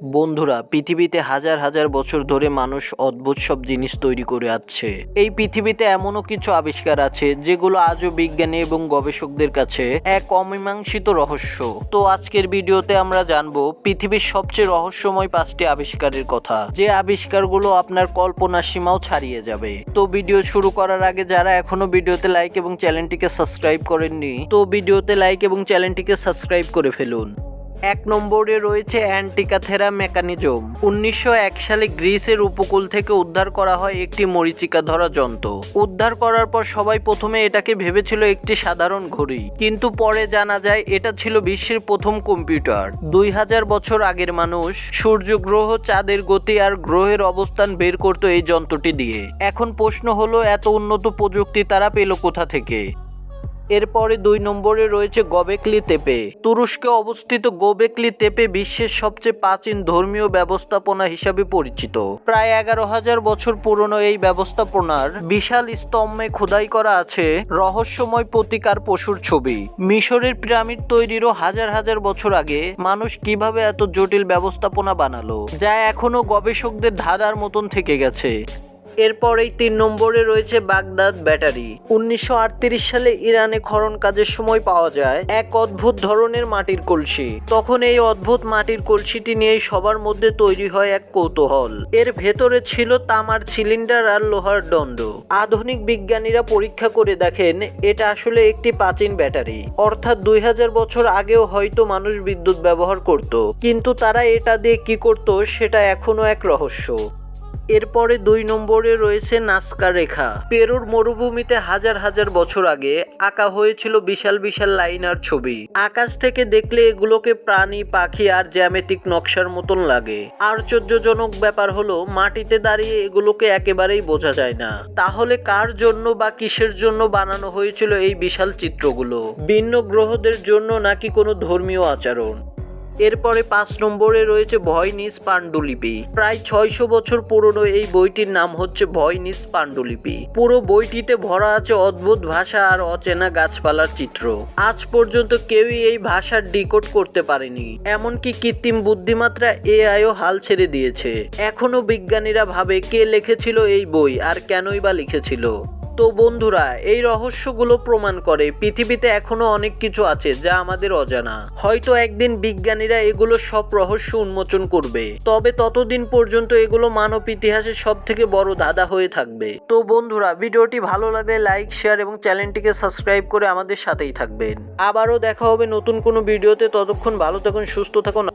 বন্ধুরা, পৃথিবীতে হাজার হাজার বছর ধরে মানুষ অদ্ভুত সব জিনিস তৈরি করে আসছে এই পৃথিবীতে এমনও কিছু আবিষ্কার আছে, যেগুলো আজও বিজ্ঞানী এবং গবেষকদের কাছে এক অমীমাংসিত রহস্য। তো আজকের ভিডিওতে আমরা জানব, পৃথিবীর সবচেয়ে রহস্যময় পাঁচটি আবিষ্কারের কথা। যে আবিষ্কারগুলো আপনার কল্পনা সীমাও ছাড়িয়ে যাবে। তো ভিডিও শুরু করার আগে যারা এখনও ভিডিওতে লাইক এবং চ্যানেলটিকে সাবস্ক্রাইব করেননি, তো ভিডিওতে লাইক এবং চ্যানেলটিকে সাবস্ক্রাইব করে ফেলুন। এক নম্বরে রয়েছে অ্যান্টিকাথেরা মেকানিজম। উনিশশো এক সালে গ্রিসের উপকূল থেকে উদ্ধার করা হয় একটি মরিচিকা ধরা যন্ত্র। উদ্ধার করার পর সবাই প্রথমে এটাকে ভেবেছিল একটি সাধারণ ঘড়ি। কিন্তু পরে জানা যায়, এটা ছিল বিশ্বের প্রথম কম্পিউটার। দুই হাজার বছর আগের মানুষ সূর্য গ্রহ চাঁদের গতি আর গ্রহের অবস্থান বের করতো এই যন্ত্রটি দিয়ে। এখন প্রশ্ন হলো, এত উন্নত প্রযুক্তি তারা পেল কোথা থেকে? এরপরে দুই নম্বরে রয়েছে গবেকলি তেপে। তুরস্কে অবস্থিত গোবেকলি তেপে বিশ্বের সবচেয়ে প্রাচীন ধর্মীয় ব্যবস্থাপনা হিসাবে পরিচিত। প্রায় এগারো হাজার বছর পুরনো এই ব্যবস্থাপনার বিশাল স্তম্ভে খোদাই করা আছে রহস্যময় প্রতিকার পশুর ছবি। মিশরের পিরামিড তৈরিরও হাজার হাজার বছর আগে মানুষ কীভাবে এত জটিল ব্যবস্থাপনা বানালো, যা এখনও গবেষকদের ধাঁধার মতন থেকে গেছে। এরপরেই তিন নম্বরে রয়েছে বাগদাদ ব্যাটারি। উনিশশো আটত্রিশ সালে ইরানে খনন কাজের সময় পাওয়া যায় এক অদ্ভুত ধরনের মাটির কলসি। তখন এই অদ্ভুত মাটির কলসিটি নিয়েই সবার মধ্যে তৈরি হয় এক কৌতূহল। এর ভেতরে ছিল তামার সিলিন্ডার আর লোহার দণ্ড। আধুনিক বিজ্ঞানীরা পরীক্ষা করে দেখেন, এটা আসলে একটি প্রাচীন ব্যাটারি। অর্থাৎ দুই হাজার বছর আগেও হয়তো মানুষ বিদ্যুৎ ব্যবহার করত। কিন্তু তারা এটা দিয়ে কি করত, সেটা এখনও এক রহস্য। এরপরে দুই নম্বরে রয়েছে নাস্কা রেখা। পেরুর মরুভূমিতে হাজার হাজার বছর আগে আঁকা হয়েছিল বিশাল বিশাল লাইন আর ছবি। আকাশ থেকে দেখলে এগুলোকে প্রাণী, পাখি আর জ্যামেতিক নকশার মতন লাগে। আশ্চর্যজনক ব্যাপার হলো, মাটিতে দাঁড়িয়ে এগুলোকে একেবারেই বোঝা যায় না। তাহলে কার জন্য বা কিসের জন্য বানানো হয়েছিল এই বিশাল চিত্রগুলো? ভিন্ন গ্রহদের জন্য নাকি কোনো ধর্মীয় আচরণ? এরপরে পাঁচ নম্বরে রয়েছে ভয়নিস পাণ্ডুলিপি। প্রায় ছয়শো বছর পুরনো এই বইটির নাম হচ্ছে ভয়নিস পাণ্ডুলিপি। পুরো বইটিতে ভরা আছে অদ্ভুত ভাষা আর অচেনা গাছপালার চিত্র। আজ পর্যন্ত কেউই এই ভাষার ডিকোড করতে পারেনি। এমনকি কৃত্রিম বুদ্ধিমাত্রা এআইও হাল ছেড়ে দিয়েছে। এখনও বিজ্ঞানীরা ভাবে কে লিখেছিল এই বই আর কেনই বা লিখেছিল। তো বন্ধুরা, এই রহস্যগুলো প্রমাণ করে পৃথিবীতে এখনও অনেক কিছু আছে যা আমাদের অজানা। হয়তো একদিন বিজ্ঞানীরা এগুলো সব রহস্য উন্মোচন করবে। তবে ততদিন পর্যন্ত এগুলো মানব ইতিহাসের সব থেকে বড় দাদা হয়ে থাকবে। তো বন্ধুরা, ভিডিওটি ভালো লাগলে লাইক, শেয়ার এবং চ্যানেলটিকে সাবস্ক্রাইব করে আমাদের সাথেই থাকবেন। আবারও দেখা হবে নতুন কোনো ভিডিওতে। ততক্ষণ ভালো থাকুন, সুস্থ থাকুন।